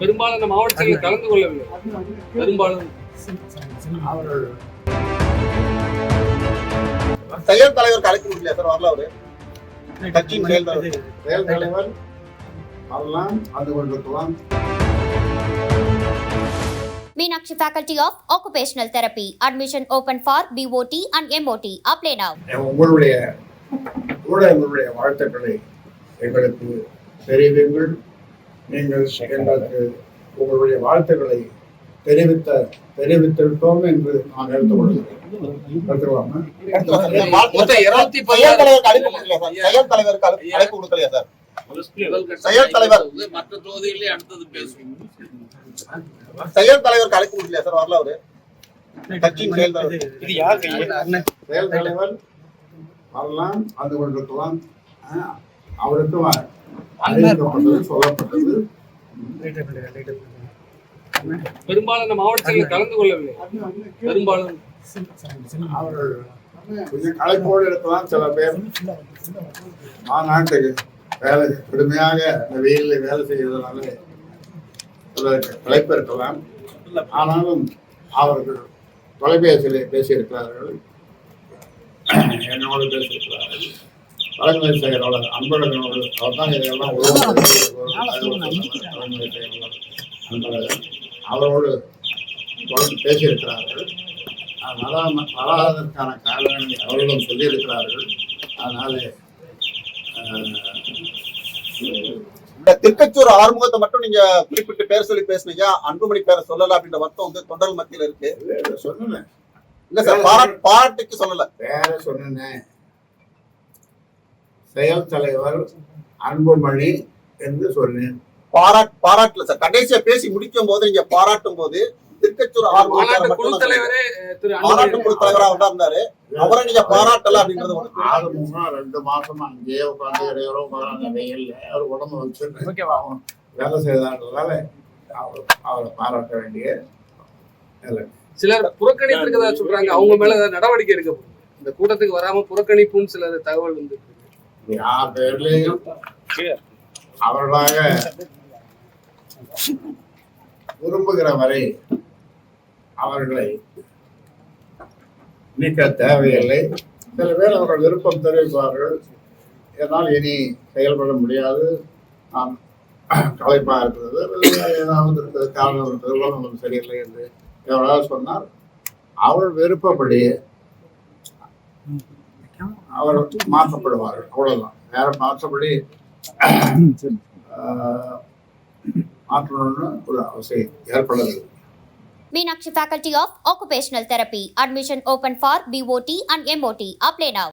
பெரும்பாலான மாவட்டங்களில் கலந்து கொள்ளவில்லை. பெரும்பாலும். அவர்கள் செயல் தலைவருக்கு அழைக்க முடியல. சார் வரல அவரு. கட்சியின் செயல் தலைவர் செயல் தலைவர். வரலாம் வந்து கொண்டிருக்கலாம் Meenakshi Faculty of Occupational Therapy. Admission open for BOT and MOT. Apply now. உங்களுடைய ஊடகங்களுடைய வாழ்த்துக்களை எங்களுக்கு தெரிவிங்கள் நீங்கள் எங்களுக்கு உங்களுடைய வாழ்த்துக்களை தெரிவித்த தெரிவித்திருக்கோம் என்று நான் மொத்தம் இருநூத்தி செயல் அழைப்பு கொடுக்கலையா அழைப்பு- அழைப்பு கொடுக்கலையா தலைவர். மற்ற தொகுதிகளிலே அடுத்தது பேசுவோம். செயல் தலைவருக்கு அழைக்க முடியல சார்? வரல அவரு. கட்சியின் செயல் தலைவர் செயல் தலைவர் வரலாம் வந்து கொண்டிருக்கலாம் ஆஹ், அவருக்கு பெரும்பாலான மாவட்டங்களில் கலந்து கொள்ளவில்லை. பெரும்பாலும் அவர்கள் கொஞ்சம் களைப்போடு இருக்கலாம் சில பேர். மாநாட்டுக்கு வேலை கடுமையாக இந்த வெயிலில் வேலை செய்வதனால சிலருக்கு களைப்பு இருக்கலாம். ஆனாலும் அவர்கள் தொலைபேசியிலே பேசியிருக்கிறார்கள். என்னோடு பேசியிருக்கிறார்கள். தலைமை செயலாளர் அன்பழகனோடு அவர் தான் இதெல்லாம் தலைமை செயலாளர் அன்பழகன் அவரோடு தொடர்ந்து பேசியிருக்கிறார்கள். வராம வராததற்கான காரணங்களை அவர்களும் சொல்லியிருக்கிறார்கள். அதனால இந்த திருக்கச்சூர் ஆறுமுகத்தை மட்டும் நீங்க குறிப்பிட்டு பேர் சொல்லி பேசுனீங்க. அன்புமணி பேரை சொல்லல அப்படின்ற வருத்தம் வந்து தொண்டர்கள் மத்தியில இருக்கு. சொன்னேன். இல்ல சார் பாராட்டு பாராட்டுக்கு சொல்லல. வேற சொன்னேன். செயல் தலைவர் அன்புமணி என்று சொன்னேன். பாராட் பாராட்டுல சார். கடைசியா பேசி முடிக்கும் போது நீங்க பாராட்டும் போது திருக்கச்சூர் குழு தலைவராக தான் இருந்தாரு அவரை நீங்க பாராட்டல அப்படின்றது ஒண்ணு. ஆறு மூணு ரெண்டு மாசம் அங்கேயே உட்காந்து இடையோட உட்காந்து வெயில்ல அவர் உடம்பு வச்சு வேலை செய்தான்றதால அவர் அவரை பாராட்ட வேண்டிய சிலர் புறக்கணித்திருக்கதா சொல்றாங்க. அவங்க மேல ஏதாவது நடவடிக்கை எடுக்கப்படும் இந்த கூட்டத்துக்கு வராம புறக்கணிப்புன்னு சிலர் தகவல் வந்து யார் பேர்லயும் அவர்களாக விரும்புகிற வரை அவர்களை நீக்க தேவையில்லை. சில பேர் அவர்கள் விருப்பம் தெரிவிப்பார்கள். என்னால் இனி செயல்பட முடியாது. நான் கலைப்பாக இருக்கிறது. ஏதாவது இருக்கிறது காரணம் இருக்கிறது சரியில்லை என்று எவ்வளவு சொன்னார் அவள் விருப்பப்படி அவர் மாற்றப்படுவார்கள் அவ்வளவுதான் வேற மாற்றப்படி மாற்றணும்னு ஒரு அவசியம் ஏற்படவில்லை Meenakshi Faculty of Occupational Therapy. Admission open for BOT and MOT. Apply now.